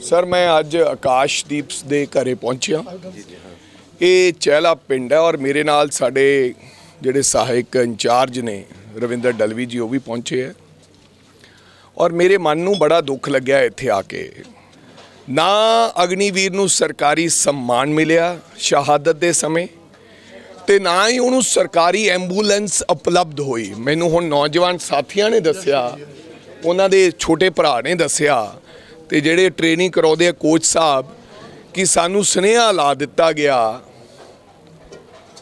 Sir, ਮੈਂ ਅੱਜ ਆਕਾਸ਼ਦੀਪ ਦੇ ਘਰੇ ਪਹੁੰਚਿਆ। ਇਹ ਚਹਿਲਾ ਪਿੰਡ ਹੈ ਔਰ ਮੇਰੇ ਨਾਲ ਸਾਡੇ ਜਿਹੜੇ ਸਹਾਇਕ ਇੰਚਾਰਜ ਨੇ, ਰਵਿੰਦਰ ਡਲਵੀ ਜੀ, ਉਹ ਵੀ ਪਹੁੰਚੇ ਹੈ। ਔਰ ਮੇਰੇ ਮਨ ਨੂੰ ਬੜਾ ਦੁੱਖ ਲੱਗਿਆ ਇੱਥੇ ਆ ਕੇ। ਨਾ ਅਗਨੀਵੀਰ ਨੂੰ ਸਰਕਾਰੀ ਸਨਮਾਨ ਮਿਲਿਆ ਸ਼ਹਾਦਤ ਦੇ ਸਮੇਂ ਤੇ ਨਾ ਹੀ ਉਹਨੂੰ ਸਰਕਾਰੀ ਐਂਬੂਲੈਂਸ ਉਪਲਬਧ ਹੋਈ। ਮੈਨੂੰ ਹੁਣ ਨੌਜਵਾਨ ਸਾਥੀਆਂ ਨੇ ਦੱਸਿਆ, ਉਹਨਾਂ ਦੇ ਛੋਟੇ ਭਰਾ ਨੇ ਦੱਸਿਆ ਤੇ ਜਿਹੜੇ ਟ੍ਰੇਨਿੰਗ ਕਰਾਉਂਦੇ ਆ ਕੋਚ ਸਾਹਿਬ, ਕਿ ਸਾਨੂੰ ਸੁਨੇਹਾ ਲਾ ਦਿੱਤਾ ਗਿਆ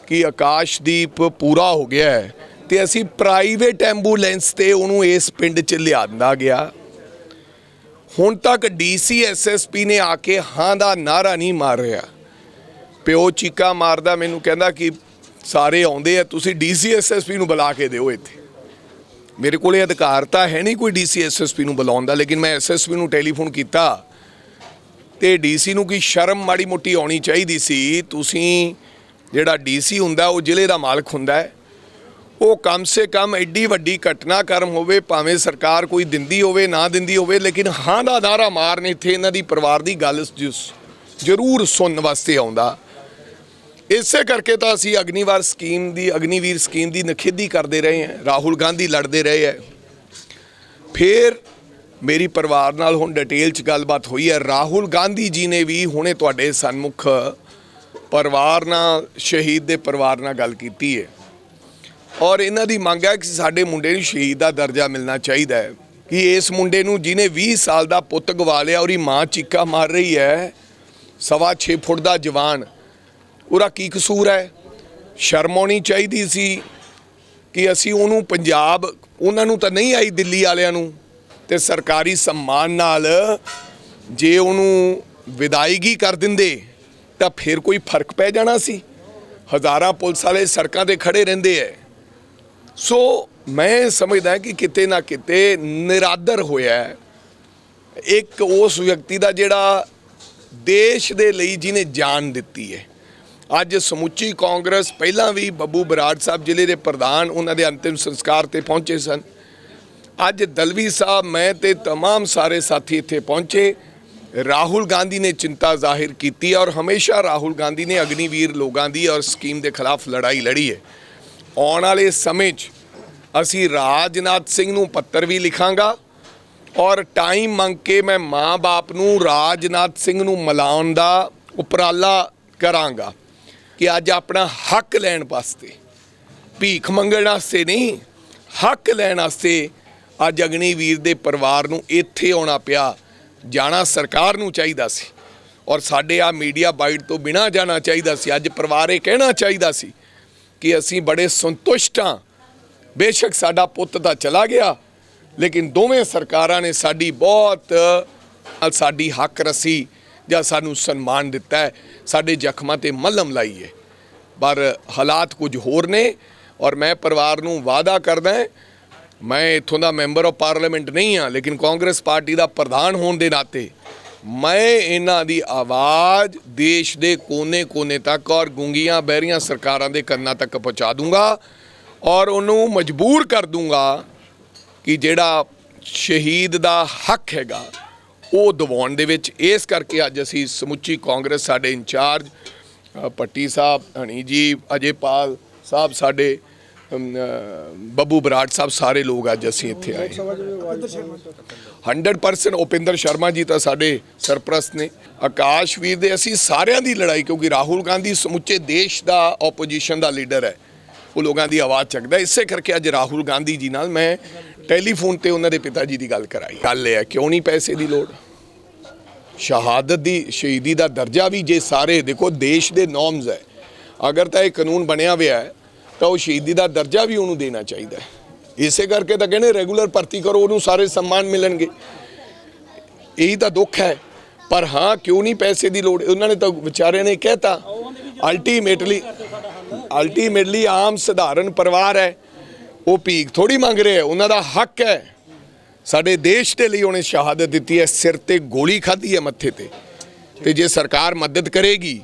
ਕਿ ਆਕਾਸ਼ਦੀਪ ਪੂਰਾ ਹੋ ਗਿਆ ਹੈ ਤੇ ਅਸੀਂ ਪ੍ਰਾਈਵੇਟ ਐਂਬੂਲੈਂਸ ਤੇ ਉਹਨੂੰ ਇਸ ਪਿੰਡ 'ਚ ਲਿਆਂਦਾ ਗਿਆ। ਹੁਣ ਤੱਕ ਡੀਸੀ ਐਸਐਸਪੀ ਨੇ ਆ ਕੇ ਹਾਂ ਦਾ ਨਾਰਾ ਨਹੀਂ ਮਾਰ ਰਿਹਾ। ਪਿਓ ਚੀਕਾ ਮਾਰਦਾ, ਮੈਨੂੰ ਕਹਿੰਦਾ ਕਿ ਸਾਰੇ ਆਉਂਦੇ ਆ, ਤੁਸੀਂ ਡੀਸੀ ਐਸਐਸਪੀ ਨੂੰ ਬੁਲਾ ਕੇ ਦਿਓ ਇੱਥੇ। ਮੇਰੇ ਕੋਲੇ ਅਧਿਕਾਰ ਤਾਂ ਹੈ ਨਹੀਂ ਕੋਈ ਡੀਸੀ ਐਸਐਸਪੀ ਨੂੰ ਬੁਲਾਉਣ ਦਾ, ਲੇਕਿਨ ਮੈਂ ਐਸਐਸਪੀ ਨੂੰ ਟੈਲੀਫੋਨ ਕੀਤਾ। ਤੇ ਡੀਸੀ ਨੂੰ ਕੀ ਸ਼ਰਮ ਮਾੜੀ ਮੋਟੀ ਆਉਣੀ ਚਾਹੀਦੀ ਸੀ? ਤੁਸੀਂ ਜਿਹੜਾ ਡੀਸੀ ਹੁੰਦਾ, ਉਹ ਜ਼ਿਲ੍ਹੇ ਦਾ ਮਾਲਕ ਹੁੰਦਾ ਹੈ। ਉਹ ਕਮ ਸੇ ਕਮ ਐਡੀ ਵੱਡੀ ਘਟਨਾਕ੍ਰਮ ਹੋਵੇ, ਭਾਵੇਂ ਸਰਕਾਰ ਕੋਈ ਦਿੰਦੀ ਹੋਵੇ, ਨਾ ਦਿੰਦੀ ਹੋਵੇ, ਲੇਕਿਨ ਹਾਂ ਦਾ ਨਾਰਾ ਮਾਰਨ ਇੱਥੇ ਇਹਨਾਂ ਦੀ ਪਰਿਵਾਰ ਦੀ ਗੱਲ ਜ਼ਰੂਰ ਸੁਣਨ ਵਾਸਤੇ ਆਉਂਦਾ। ਇਸੇ ਕਰਕੇ ਤਾਂ ਅਸੀਂ ਅਗਨੀਵਾਰ ਸਕੀਮ ਦੀ, ਅਗਨੀਵੀਰ ਸਕੀਮ ਦੀ ਨਖੇਦੀ ਕਰਦੇ ਰਹੇ ਹਾਂ, ਰਾਹੁਲ ਗਾਂਧੀ ਲੜਦੇ ਰਹੇ ਹੈ। ਫਿਰ ਮੇਰੀ ਪਰਿਵਾਰ ਨਾਲ ਹੁਣ ਡਿਟੇਲ ਚ ਗੱਲਬਾਤ ਹੋਈ ਹੈ। ਰਾਹੁਲ ਗਾਂਧੀ ਜੀ ਨੇ ਵੀ ਹੁਣੇ ਤੁਹਾਡੇ ਸਨਮੁਖ ਪਰਿਵਾਰ ਨਾਲ, ਸ਼ਹੀਦ ਦੇ ਪਰਿਵਾਰ ਨਾਲ ਗੱਲ ਕੀਤੀ ਹੈ। ਔਰ ਇਹਨਾਂ ਦੀ ਮੰਗ ਹੈ ਕਿ ਸਾਡੇ ਮੁੰਡੇ ਨੂੰ ਸ਼ਹੀਦ ਦਾ ਦਰਜਾ ਮਿਲਣਾ ਚਾਹੀਦਾ ਹੈ। ਕਿ ਇਸ ਮੁੰਡੇ ਨੂੰ ਜਿਹਨੇ 20 ਸਾਲ ਦਾ ਪੁੱਤ ਗਵਾ ਲਿਆ ਔਰ ਮਾਂ ਚੀਕਾ ਮਾਰ ਰਹੀ ਹੈ। ਸਵਾ 6 ਫੁੱਟ ਦਾ ਜਵਾਨ ਉਹਦਾ ਕੀ ਕਸੂਰ ਹੈ? ਸ਼ਰਮ ਆਉਣੀ ਚਾਹੀਦੀ ਸੀ ਕਿ ਅਸੀਂ ਉਹਨੂੰ ਪੰਜਾਬ, ਉਹਨਾਂ ਨੂੰ ਤਾਂ ਨਹੀਂ ਆਈ ਦਿੱਲੀ ਵਾਲਿਆਂ ਨੂੰ, ਤੇ ਸਰਕਾਰੀ ਸਨਮਾਨ ਨਾਲ ਜੇ ਉਹਨੂੰ ਵਿਦਾਇਗੀ ਕਰ ਦਿੰਦੇ, ਤਾਂ ਫਿਰ ਕੋਈ ਫ਼ਰਕ ਪੈ ਜਾਣਾ ਸੀ? ਹਜ਼ਾਰਾਂ ਪੁਲਿਸ ਵਾਲੇ ਸੜਕਾਂ ਤੇ ਖੜੇ ਰਹਿੰਦੇ ਐ। ਸੋ ਮੈਂ ਸਮਝਦਾ ਕਿ ਕਿਤੇ ਨਾ ਕਿਤੇ ਨਿਰਾਦਰ ਹੋਇਆ ਇੱਕ ਉਸ ਵਿਅਕਤੀ ਦਾ ਜਿਹੜਾ ਦੇਸ਼ ਦੇ ਲਈ ਜਿਹਨੇ ਜਾਨ ਦਿੱਤੀ ਹੈ ਅੱਜ ਸਮੁੱਚੀ ਕਾਂਗਰਸ ਪਹਿਲਾਂ ਵੀ ਬੱਬੂ ਬਰਾੜ ਸਾਹਿਬ ਜ਼ਿਲ੍ਹੇ ਦੇ ਪ੍ਰਧਾਨ ਉਹਨਾਂ ਦੇ ਅੰਤਿਮ ਸੰਸਕਾਰ ਤੇ ਪਹੁੰਚੇ ਸਨ ਅੱਜ ਦਲਵੀ ਸਾਹਿਬ ਮੈਂ ਤੇ तमाम ਸਾਰੇ ਸਾਥੀ ਇੱਥੇ ਪਹੁੰਚੇ ਰਾਹੁਲ ਗਾਂਧੀ ਨੇ ਚਿੰਤਾ ਜ਼ਾਹਿਰ ਕੀਤੀ ਔਰ ਹਮੇਸ਼ਾ ਰਾਹੁਲ ਗਾਂਧੀ ਨੇ ਅਗਨੀਵੀਰ ਲੋਕਾਂ ਦੀ ਔਰ ਸਕੀਮ ਦੇ ਖਿਲਾਫ ਲੜਾਈ ਲੜੀ ਹੈ ਆਉਣ ਵਾਲੇ ਸਮੇਂ 'ਚ ਅਸੀਂ ਰਾਜਨਾਥ ਸਿੰਘ ਨੂੰ ਪੱਤਰ ਵੀ ਲਿਖਾਂਗਾ ਔਰ ਟਾਈਮ ਮੰਗ ਕੇ ਮੈਂ ਮਾਂ-ਬਾਪ ਨੂੰ ਰਾਜਨਾਥ ਸਿੰਘ ਨੂੰ ਮਿਲਾਉਣ ਦਾ ਉਪਰਾਲਾ ਕਰਾਂਗਾ ਕਿ ਅੱਜ ਆਪਣਾ ਹੱਕ ਲੈਣ ਵਾਸਤੇ, ਭੀਖ ਮੰਗਣ ਵਾਸਤੇ ਨਹੀਂ, ਹੱਕ ਲੈਣ ਵਾਸਤੇ ਅੱਜ ਅਗਨੀਵੀਰ ਦੇ ਪਰਿਵਾਰ ਨੂੰ ਇੱਥੇ ਆਉਣਾ ਪਿਆ, ਜਾਣਾ ਸਰਕਾਰ ਨੂੰ ਚਾਹੀਦਾ ਸੀ। ਔਰ ਸਾਡੇ ਆ ਮੀਡੀਆ ਬਾਈਟ ਤੋਂ ਬਿਨਾ ਜਾਣਾ ਚਾਹੀਦਾ ਸੀ, ਅੱਜ ਪਰਿਵਾਰ ਇਹ ਕਹਿਣਾ ਚਾਹੀਦਾ ਸੀ ਕਿ ਅਸੀਂ ਬੜੇ ਸੰਤੁਸ਼ਟ ਹਾਂ। ਬੇਸ਼ੱਕ ਸਾਡਾ ਪੁੱਤ ਤਾਂ ਚਲਾ ਗਿਆ, ਲੇਕਿਨ ਦੋਵੇਂ ਸਰਕਾਰਾਂ ਨੇ ਸਾਡੀ ਬਹੁਤ ਸਾਡੀ ਹੱਕ ਰਸੀ ਜਾਂ ਸਾਨੂੰ ਸਨਮਾਨ ਦਿੱਤਾ ਹੈ, ਸਾਡੇ ਜ਼ਖਮਾਂ ਤੇ ਮਲਮ ਲਾਈ ਹੈ ਪਰ ਹਾਲਾਤ ਕੁਝ ਹੋਰ ਨੇ ਔਰ ਮੈਂ ਪਰਿਵਾਰ ਨੂੰ ਵਾਅਦਾ ਕਰਦਾ ਮੈਂ ਇੱਥੋਂ ਦਾ ਮੈਂਬਰ ਆਫ ਪਾਰਲੀਮੈਂਟ ਨਹੀਂ ਹਾਂ, ਲੇਕਿਨ ਕਾਂਗਰਸ ਪਾਰਟੀ ਦਾ ਪ੍ਰਧਾਨ ਹੋਣ ਦੇ ਨਾਤੇ ਮੈਂ ਇਹਨਾਂ ਦੀ ਆਵਾਜ਼ ਦੇਸ਼ ਦੇ ਕੋਨੇ-ਕੋਨੇ ਤੱਕ ਔਰ ਗੁੰਗੀਆਂ ਬਹਿਰੀਆਂ ਸਰਕਾਰਾਂ ਦੇ ਕੰਨਾਂ ਤੱਕ ਪਹੁੰਚਾ ਦੂੰਗਾ ਔਰ ਉਹਨੂੰ ਮਜਬੂਰ ਕਰ ਦੂੰਗਾ ਕਿ ਜਿਹੜਾ ਸ਼ਹੀਦ ਦਾ ਹੱਕ ਹੈਗਾ ਉਹ ਦਿਵਾਉਣ ਦੇ ਵਿੱਚ ਇਸ ਕਰਕੇ ਅੱਜ ਅਸੀਂ ਸਮੁੱਚੀ ਕਾਂਗਰਸ ਸਾਡੇ ਇੰਚਾਰਜ ਅ, ਭੱਟੀ ਸਾਹਿਬ ਹਣੀ ਜੀ ਅਜੇ ਪਾਲ ਸਾਹਿਬ ਸਾਡੇ ਬੱਬੂ ਬਰਾੜ ਸਾਹਿਬ ਸਾਰੇ ਲੋਕ ਅੱਜ ਅਸੀਂ ਇੱਥੇ ਆਏ 100% ਉਪਿੰਦਰ ਸ਼ਰਮਾ ਜੀ ਤਾਂ ਸਾਡੇ ਸਰਪ੍ਰਸਤ ਨੇ। ਆਕਾਸ਼ਵੀਰ ਦੇ ਅਸੀਂ ਸਾਰਿਆਂ ਦੀ ਲੜਾਈ ਕਿਉਂਕਿ ਰਾਹੁਲ ਗਾਂਧੀ ਸਮੁੱਚੇ ਦੇਸ਼ ਦਾ ਆਪੋਜੀਸ਼ਨ ਦਾ ਲੀਡਰ ਹੈ। ਉਹ ਲੋਕਾਂ ਦੀ ਆਵਾਜ਼ ਚੱਕਦਾ ਇਸੇ ਕਰਕੇ ਅੱਜ ਰਾਹੁਲ ਗਾਂਧੀ ਜੀ ਨਾਲ ਮੈਂ ਟੈਲੀਫੋਨ ਤੇ ਉਹਨਾਂ ਦੇ ਪਿਤਾ ਜੀ ਦੀ ਗੱਲ ਕਰਾਈ। ਗੱਲ ਇਹ ਹੈ, ਕਿਉਂ ਨਹੀਂ ਪੈਸੇ ਦੀ ਲੋੜ? ਸ਼ਹਾਦਤ ਦੀ, ਸ਼ਹੀਦੀ ਦਾ ਦਰਜਾ ਵੀ ਜੇ ਸਾਰੇ, ਦੇਖੋ ਦੇਸ਼ ਦੇ ਨੋਰਮਸ ਹੈ। ਅਗਰ ਤਾਂ ਇਹ ਕਾਨੂੰਨ ਬਣਿਆ ਹੋਇਆ ਹੈ, ਤਾਂ ਉਹ ਸ਼ਹੀਦੀ ਦਾ ਦਰਜਾ ਵੀ ਉਹਨੂੰ ਦੇਣਾ ਚਾਹੀਦਾ ਹੈ। ਇਸੇ ਕਰਕੇ ਤਾਂ ਕਹਿੰਦੇ ਰੈਗੂਲਰ ਭਰਤੀ ਕਰੋ, ਉਹਨੂੰ ਸਾਰੇ ਸਨਮਾਨ ਮਿਲਣਗੇ। ਇਹੀ ਤਾਂ ਦੁੱਖ ਹੈ। ਪਰ ਹਾਂ, ਕਿਉਂ ਨਹੀਂ ਪੈਸੇ ਦੀ ਲੋੜ? ਉਹਨਾਂ ਨੇ ਤਾਂ ਵਿਚਾਰਿਆਂ ਨੇ ਕਹਿਤਾ ਅਲਟੀਮੇਟਲੀ ਅਲਟੀਮੇਟਲੀ ਆਮ ਸਧਾਰਨ ਪਰਿਵਾਰ ਹੈ। ਉਹ ਭੀਖ ਥੋੜੀ ਮੰਗ ਰਹੇ ਉਹਨਾਂ ਦਾ ਹੱਕ ਹੈ। ਸਾਡੇ ਦੇਸ਼ ਦੇ ਲਈ ਉਹਨੇ ਸ਼ਹਾਦਤ ਦਿੱਤੀ ਹੈ, ਸਿਰ ਤੇ ਗੋਲੀ ਖਾਧੀ ਹੈ ਮੱਥੇ ਤੇ। ਤੇ ਜੇ ਸਰਕਾਰ ਮਦਦ ਕਰੇਗੀ